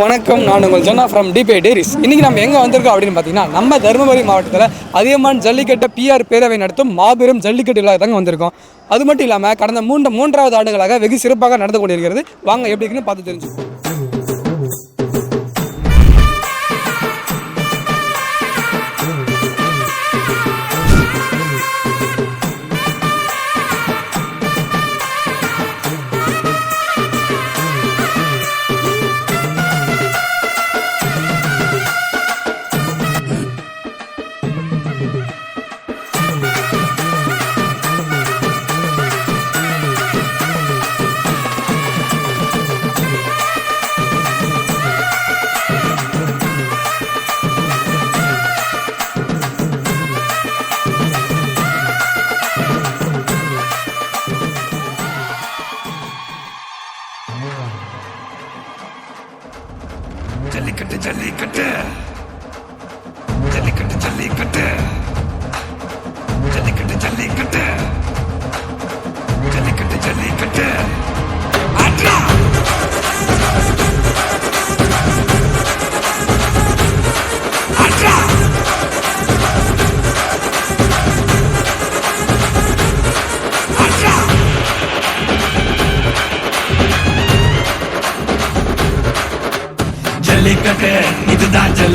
வணக்கம். நான் உங்கள் ஜொன்னா ஃப்ரம் டிபே டேரிஸ் இன்றைக்கி நம்ம எங்கே வந்திருக்கோம் அப்படின்னு பார்த்தீங்கன்னா நம்ம தருமபுரி மாவட்டத்தில் அதிகமான ஜல்லிக்கட்டு பிஆர் பேரவை நடத்தும் மாபெரும் ஜல்லிக்கட்டு விழா தாங்க வந்திருக்கோம். அது மட்டும் இல்லாமல் கடந்த மூன்று மூன்றாவது ஆண்டுகளாக வெகு சிறப்பாக நடந்து கொண்டிருக்கிறது. வாங்க எப்படி இருக்குன்னு பார்த்து தெரிஞ்சுக்கோம்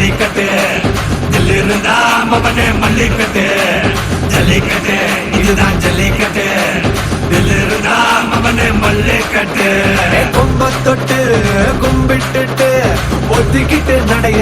ஜல்லிக்கட்டு. தில்லு இருந்தா மவனே மல்லிக்கட்டு. ஜல்லிக்கட்டு இதுதான் ஜல்லிக்கட்டு. தில்லு இருந்தா மவனே மல்லிக்கட்டு. கும்ப தொட்டு கும்பிட்டுட்டு ஒத்திக்கிட்டு நடைய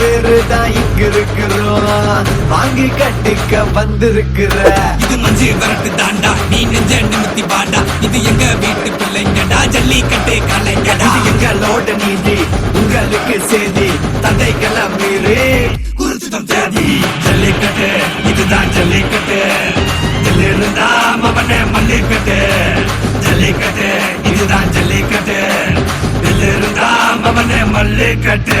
பேரு தான் இங்க இருக்கிறோம். வாங்கி கட்டிக்க வந்திருக்கிற. இது மஞ்சு விரட்டு தாண்டா. நீ நெஞ்ச நிமித்தி பாடா இது எங்க வீட்டு பிள்ளைங்கடா. ஜல்லிக்கட்டு கலைஞடா இது எங்களோட நீதி? உங்களுக்கு செய்தி தந்தைக்கெல்லாம் மீறி குறிச்சுதம் தேதி ஜல்லிக்கட்டு. இதுதான் ஜல்லிக்கட்டு. இருந்தா மவனே மல்லிக்கட்டு. ஜல்லிக்கட்டு. இதுதான் ஜல்லிக்கட்டு. இருந்தா மவனே மல்லிக்கட்டு.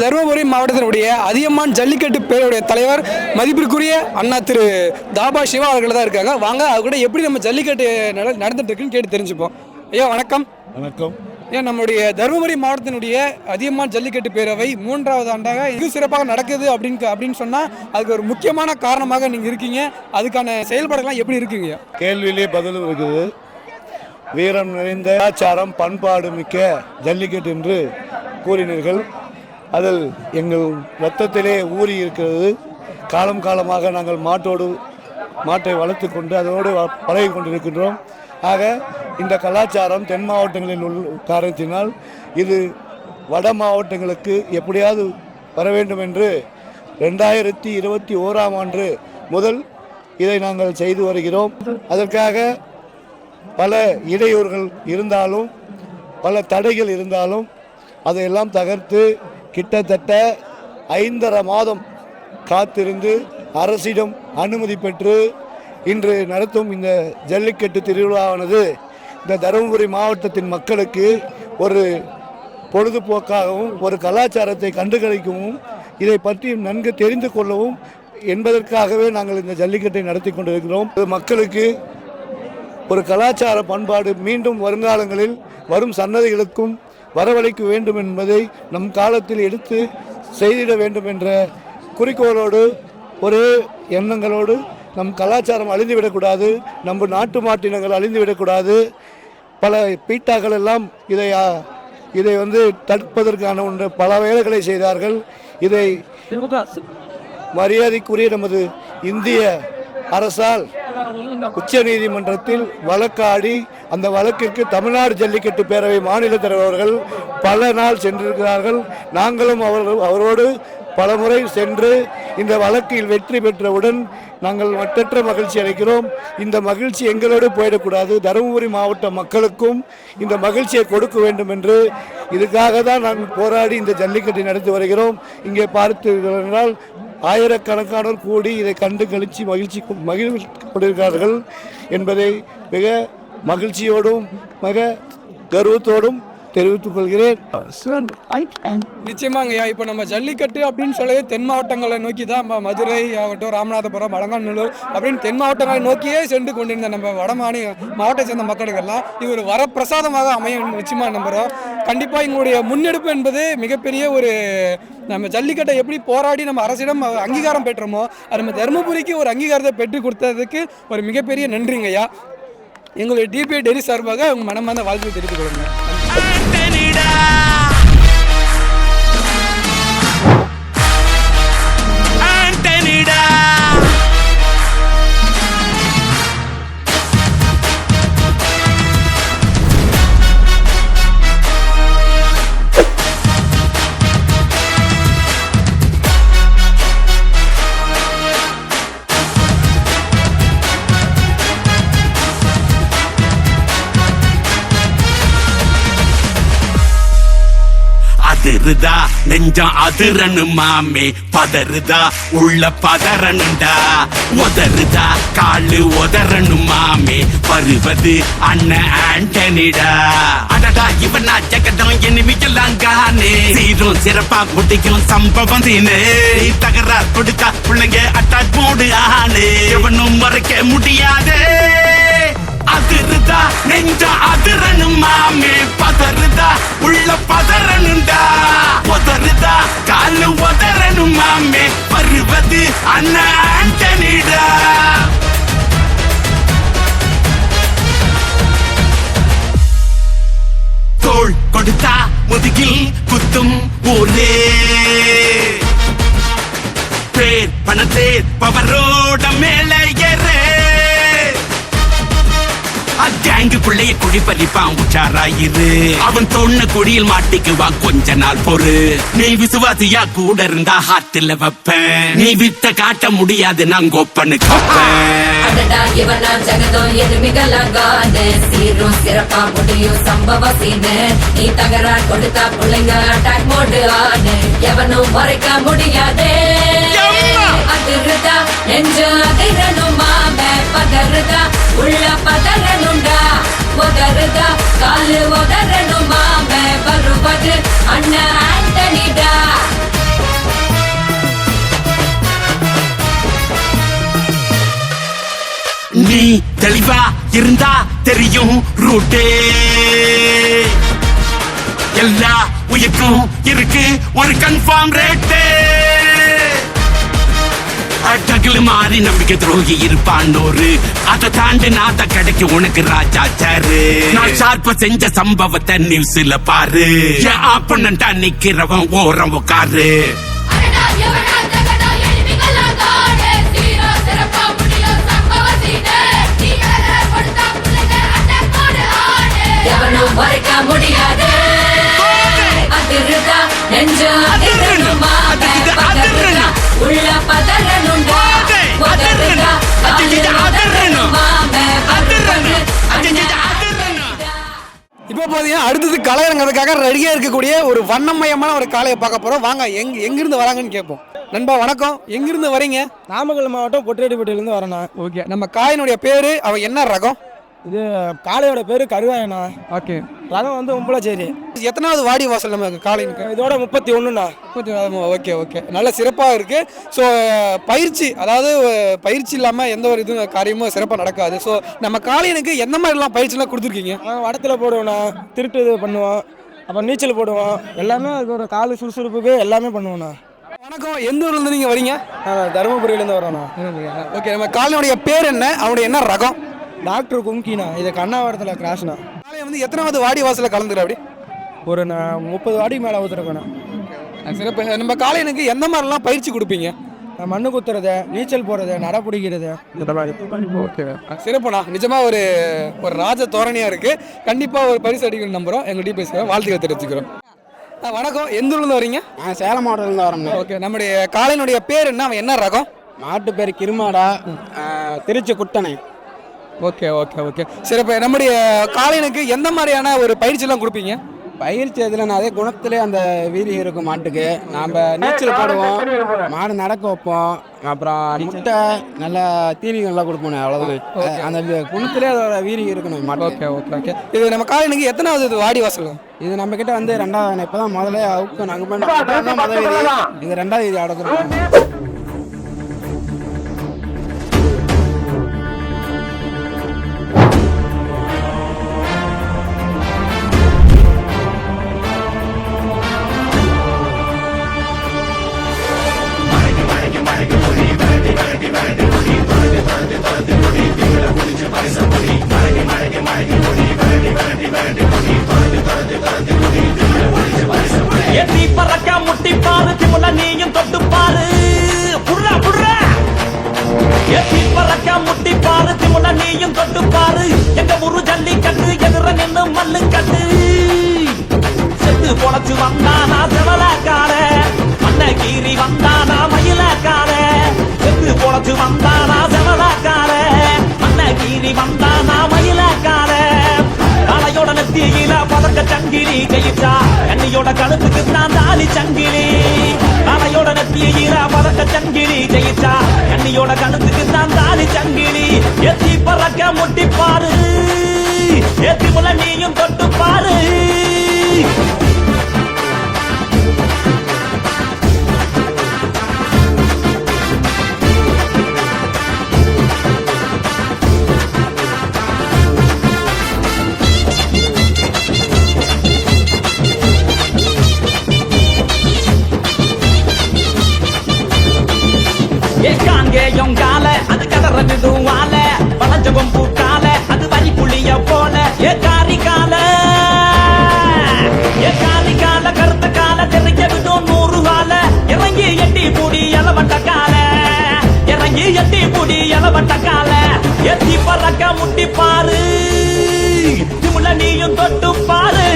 தருமபுரி மாவட்டத்தினுடைய அதியமான் ஜல்லிக்கட்டு பேருடைய தலைவர் மதிப்பிற்குரிய அண்ணா திரு தாபா சிவா அவர்கள் தான் இருக்காங்க. வாங்க அது கூட எப்படி நம்ம ஜல்லிக்கட்டு நட நடந்துட்டு இருக்குன்னு கேட்டு தெரிஞ்சுப்போம். ஐயா வணக்கம். வணக்கம். ஏன் நம்மளுடைய தருமபுரி மாவட்டத்தினுடைய அதியமான் ஜல்லிக்கட்டு பேரவை மூன்றாவது ஆண்டாக வெகு சிறப்பாக நடக்குது அப்படின்னு அப்படின்னு சொன்னால் அதுக்கு ஒரு முக்கியமான காரணமாக நீங்கள் இருக்கீங்க. அதுக்கான செயல்பாடுகள்லாம் எப்படி இருக்குங்க கேள்வியிலே பதில் இருக்குது. வீரம் நிறைந்த கலாச்சாரம் பண்பாடு மிக்க ஜல்லிக்கட்டு என்று கூறினீர்கள். அதில் எங்கள் ரத்தத்திலே ஊறி இருக்கிறது. காலம் காலமாக நாங்கள் மாட்டோடு மாட்டை வளர்த்து கொண்டு அதோடு வ- பழகி கொண்டிருக்கின்றோம். ஆக இந்த கலாச்சாரம் தென் மாவட்டங்களில் உள்ள காரணத்தினால் இது வட மாவட்டங்களுக்கு எப்படியாவது வர வேண்டும் என்று ரெண்டாயிரத்தி இருபத்தி ஓராம் ஆண்டு முதல் இதை நாங்கள் செய்து வருகிறோம். அதற்காக பல இடையூறுகள் இருந்தாலும் பல தடைகள் இருந்தாலும் அதையெல்லாம் தகர்த்து கிட்டத்தட்ட ஐந்தரை மாதம் காத்திருந்து அரசிடம் அனுமதி பெற்று இன்று நடத்தும் இந்த ஜல்லிக்கட்டு திருவிழாவானது இந்த தருமபுரி மாவட்டத்தின் மக்களுக்கு ஒரு பொழுதுபோக்காகவும் ஒரு கலாச்சாரத்தை கண்டுகளிக்கவும் இதை பற்றி நன்கு தெரிந்து கொள்ளவும் என்பதற்காகவே நாங்கள் இந்த ஜல்லிக்கட்டை நடத்தி கொண்டிருக்கிறோம். இது மக்களுக்கு ஒரு கலாச்சார பண்பாடு மீண்டும் வருங்காலங்களில் வரும் சன்னதிகளுக்கும் வரவழைக்க வேண்டும் என்பதை நம் காலத்தில் எடுத்து செய்திட வேண்டும் என்ற குறிக்கோளோடு ஒரே எண்ணங்களோடு நம் கலாச்சாரம் அழிந்துவிடக்கூடாது நம்ம நாட்டு மாட்டினங்கள் அழிந்துவிடக்கூடாது. பல பீட்டாக்கள் எல்லாம் இதை இதை வந்து தடுப்பதற்கான ஒன்று பல வேலைகளை செய்தார்கள். இதை மரியாதைக்குரிய நமது இந்திய அரசால் உச்ச நீதிமன்றத்தில் வழக்காடி அந்த வழக்கிற்கு தமிழ்நாடு ஜல்லிக்கட்டு பேரவை மாநில தலைவர்கள் பல நாள் சென்றிருக்கிறார்கள். நாங்களும் அவர்கள் அவரோடு பலமுறை சென்று இந்த வழக்கில் வெற்றி பெற்றவுடன் நாங்கள் மற்றற்ற மகிழ்ச்சி அடைக்கிறோம் இந்த மகிழ்ச்சி எங்களோடு போயிடக்கூடாது. தருமபுரி மாவட்ட மக்களுக்கும் இந்த மகிழ்ச்சியை கொடுக்க வேண்டும் என்று இதுக்காக தான் நாங்கள் போராடி இந்த ஜல்லிக்கட்டை நடத்தி வருகிறோம். இங்கே பார்த்தீர்கள் ஆயிரக்கணக்கானோர் கூடி இதை கண்டு கழிச்சு மகிழ்ச்சி மகிழ்ச்சி கொண்டிருக்கிறார்கள் என்பதை மிக மகிழ்ச்சியோடும் மிக கர்வத்தோடும் தெரிவித்துக் கொள்கிறேன் நிச்சயமாங்கய்யா இப்போ நம்ம ஜல்லிக்கட்டு அப்படின்னு சொல்லவே தென் மாவட்டங்களை நோக்கி தான் நம்ம மதுரை ஆகட்டும் ராமநாதபுரம் அலங்காநல்லூர் அப்படின்னு தென் மாவட்டங்களை நோக்கியே சென்று கொண்டிருந்த நம்ம வட மாநில மாவட்டத்தை சேர்ந்த மக்களுக்கெல்லாம் இது ஒரு வரப்பிரசாதமாக அமையும் நிச்சயமாக நம்புகிறோம் கண்டிப்பாக எங்களுடைய முன்னெடுப்பு என்பது மிகப்பெரிய ஒரு நம்ம ஜல்லிக்கட்டை எப்படி போராடி நம்ம அரசிடம் அங்கீகாரம் பெற்றோமோ அது நம்ம தருமபுரிக்கு ஒரு அங்கீகாரத்தை பெற்று கொடுத்ததுக்கு ஒரு மிகப்பெரிய நன்றிங்கய்யா. எங்களுடைய டிபிஐ டெரி சார்பாக உங்கள் மனமார்ந்த வாழ்த்து தெரிவித்துக் கொள்ளுங்க ஆண்டனிடா பதறுதா? நெஞ்சம் அதிரனு மாமே பதறுதா? உள்ள பதறனுண்டா? உதறுதா? காலு உதறனு மாமே வருவது அண்ணன் ஆண்டனிடா. அடடா இவன் நான் ஜெகதம் எனிமிக்கலாம் காணே. சீரும் சிறப்பா முடிக்கும் சம்பவம் சீனு தகராறு கொடுத்தா பிள்ளைங்க அட்டாக் போடு ஆனே. எவனும் மறைக்க முடியாதே. அதிருதா நெஞ்ச அதிரனுமா உச்சாராயிரு அவன் தொண்ண குடியில் மாட்டிக்குவான் கொஞ்ச நாள் பொறு. நீ விசுவாசியா கூட இருந்தா ஹார்ட்ல வைப்பேன். நீ வித்த காட்ட முடியாது நான் கோப்பனு. ஜெகதம் எதுமிகலாகாது சீரும் சிறப்பா முடியும் சம்பவ சீனு. நீ தகராறு கொடுத்தா பிள்ளைங்க அட்டாக் மோடு ஆடு எவனும் மறைக்க முடியாதே! அதிருதா நெஞ்சு அதிரணும்? மாம பதறுதா? உள்ள பதறனுண்டா உதறுதா காலு உதறணும் மாம வருவது அண்ணன் ஆண்டனிடா நீ தெளிவா இருந்தா தெரியும் ரூட்டே எல்லா உயிர்க்கும் இருக்கு ஒரு கன்ஃபார்ம் ரேட்டு அட்டகில் மாறி நம்பிக்கை துரோகி இருப்பான் ஒரு அதை தாண்டி நாத்த கிடைக்கு உனக்கு ராஜா சாரு நான் ஷார்ப்ப செஞ்ச சம்பவத்தை நியூஸ்ல பாரு. என் ஆப்பனண்டா நிக்கிறவன் ஓரம் உட்காரு முடியாது. அதிருதா நெஞ்சு அதிரணும் மாமே பதறுதா உள்ள. அண்ணன் பார்த்தீங்கன்னா அடுத்தது களை இறங்கிறதுக்காக ரெடியாக இருக்கக்கூடிய ஒரு வண்ணமயமான ஒரு காளையை பார்க்க போகிறோம் வாங்க எங் எங்கிருந்து வராங்கன்னு கேட்போம். நண்பா வணக்கம். எங்கிருந்து வரீங்க? நாமக்கல் மாவட்டம் பொட்டிரெட்டிப்பட்டியிலேருந்து வரேண்ணா ஓகே நம்ம காயினுடைய பேர் அவன் என்ன ரகம்? இது காளையோட பேர் கருவாயண்ணா. ஓகே. ரகம் வந்து உம்பளச்சேரி எத்தனாவது வாடி வாசல் நம்ம காளைனுக்கு? இதோட முப்பத்தி ஒன்றுண்ணா ஓகே ஓகே. நல்ல சிறப்பாக இருக்குது ஸோ பயிற்சி அதாவது பயிற்சி இல்லாமல் எந்த ஒரு இது காரியமும் சிறப்பாக நடக்காது. ஸோ நம்ம காளையனுக்கு எந்த மாதிரிலாம் பயிற்சிலாம் கொடுத்துருக்கீங்க? வடத்தில் போடுவோண்ணா. திருட்டு இது பண்ணுவோம் அப்புறம் நீச்சல் போடுவோம் எல்லாமே அதுக்கு ஒரு கால் சுறுசுறுப்புக்கு எல்லாமே பண்ணுவோண்ணா. வணக்கம். எந்த ஊர்லேருந்து நீங்கள் வரீங்க? தருமபுரியிலேருந்து வரோண்ணா ஓகே நம்ம காளையனுடைய பேர் என்ன? அவனுடைய என்ன ரகம்? டாக்டர் கும்கிண்ணா இது கண்ணாவரத்தில் கிராஷ்ண்ணா காளையை வந்து எத்தனாவது வாடி வாசலில் கலந்துரு அப்படி? ஒரு நான் முப்பது வாடிக்கு மேலே ஊற்றுருக்கேண்ணா சிறப்பு. நம்ம காளையனுக்கு எந்த மாதிரிலாம் பயிற்சி கொடுப்பீங்க? நான் மண்ணு குத்துறது நீச்சல் போடுறது நட பிடிக்கிறது. இந்த மாதிரி சிறப்புண்ணா. நிஜமாக ஒரு ஒரு ராஜ தோரணையாக இருக்குது கண்டிப்பாக ஒரு பரிசு அடிக்கணும் நம்புகிறோம் எங்கள் டிபிஎஸ் வாழ்த்துக்கள் தெரிவிச்சுக்கிறோம். வணக்கம். எந்த ஊர்லேருந்து வரீங்க? நான் சேலம் மாவட்டத்துலேருந்து வரோம்ண்ணா ஓகே. நம்முடைய காளையனுடைய பேர் என்ன? அவன் என்ன ரகம்? மாட்டு பேர் கிருமாடா. திருச்சி குட்டனை. Okay okay okay. சரி இப்போ நம்முடைய காளையனுக்கு எந்த மாதிரியான ஒரு பயிற்சிலாம் கொடுப்பீங்க? பயிற்சி எதுல அதே குணத்திலே அந்த வீரி இருக்கும் மாட்டுக்கு. நாம நீச்சல் போடுவோம். மாடு நடக்க வைப்போம். அப்புறம் முட்டை நல்ல தீனி நல்லா கொடுப்போம் அவ்வளோதான் அந்த குணத்திலே அதோட வீரி இருக்கணும் மாட்டு ஓகே ஓகே ஓகே. இது நம்ம காளையனுக்கு எத்தனாவது இது வாடி வாசல்? இது நம்ம கிட்ட வந்து ரெண்டாவது இப்பதான் முதல்ல அவுக்கு நாங்கள் பண்ண முதல் இது. ரெண்டாவது வீதி அடக்குறோம் எத்தி பறக்க முட்டி பாரு திமுல நீயும் தொட்டு பாரு. புர்ரா புர்ரா எத்தி பறக்க முட்டி பாரு திமுல நீயும் தொட்டு பாரு. எங்க ஒரு ஜல்லிக்கட்டு எதிர நின்னு மல்லு கட்டு செத்து பொழைச்சு வந்தானா செவலக்கார? மண்ண கீறி வந்தானா மயிலக்கார? செத்து பொழைச்சு வந்தானா செவலக்கார? மண்ண வந்தா நான் மயிலக்கார காளையோட நெத்தியில பதக்க சங்கிலி கையிட்டா கண்ணியோட கழுத்துக்கு நான் தாலி சங்கிலி. காளையோட நெத்தியில பதக்க சங்கிலி கையிட்டா கண்ணியோட கழுத்துக்கு நான் தாலி சங்கிலி. எத்தி பறக்க முட்டி பாரு. ஏத்தி முல நீயும் தொட்டு பாரு எங்கால கால அது கதற நிதுவால வளைஞ்ச கொம்பு அது வரி புளிய போல. ஏக்காரி கால ஏக்காரி கால கருத்த கால தெரிய விடும் நூறு கால இறங்கி எட்டி பூடி எலவட்ட கால இறங்கி எட்டி பூடி எலவட்ட கால. எத்தி பறக்க முட்டி பாரு திமுல நீயும் தொட்டு பாரு.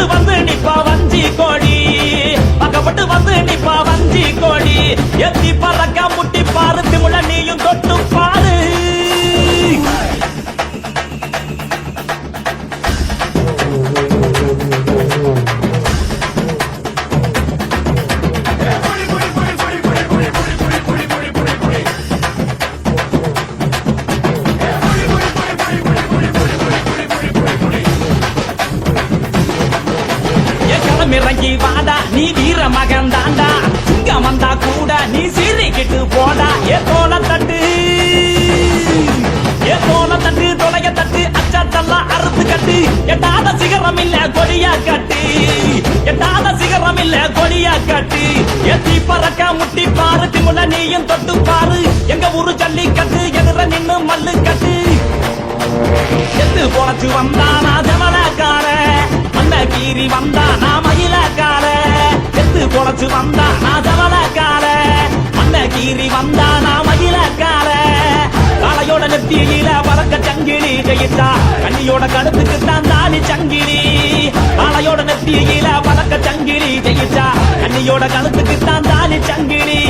பக்கப்பட்டு வந்து நிப்பா வஞ்சி கோடி. பக்கப்பட்டு வந்து நிப்பா வஞ்சி கோடி. எத்தி எட்டாத சிகரம் இல்ல கொடியா கட்டி. எட்டாத சிகரம் இல்ல கொடியா கட்டி. எத்தி பறக்க முட்டி பாரு திமுல நீயும் தொட்டு பாரு. எங்க ஊரு ஜல்லி கட்டு எதிர நின்னு மல்லு கட்டு. செத்து பொழைச்சு வந்தானா ஜமலக்கார மண்ண கீறி வந்தானா மயிலக்கார செத்து பொழைச்சு வந்தானா ஜமலக்கார மண்ண கீறி வந்தானா மயிலக்கார காலையோட நெத்தியில கையிட்டா கண்ணியோட கழுத்துக்கு தான் தாலி சங்கிலி. ஆளையோட நெத்தியில வளர்க்க சங்கிலி ஜெயிச்சா. கண்ணியோட கழுத்துக்கு தான் தாலி சங்கிலி.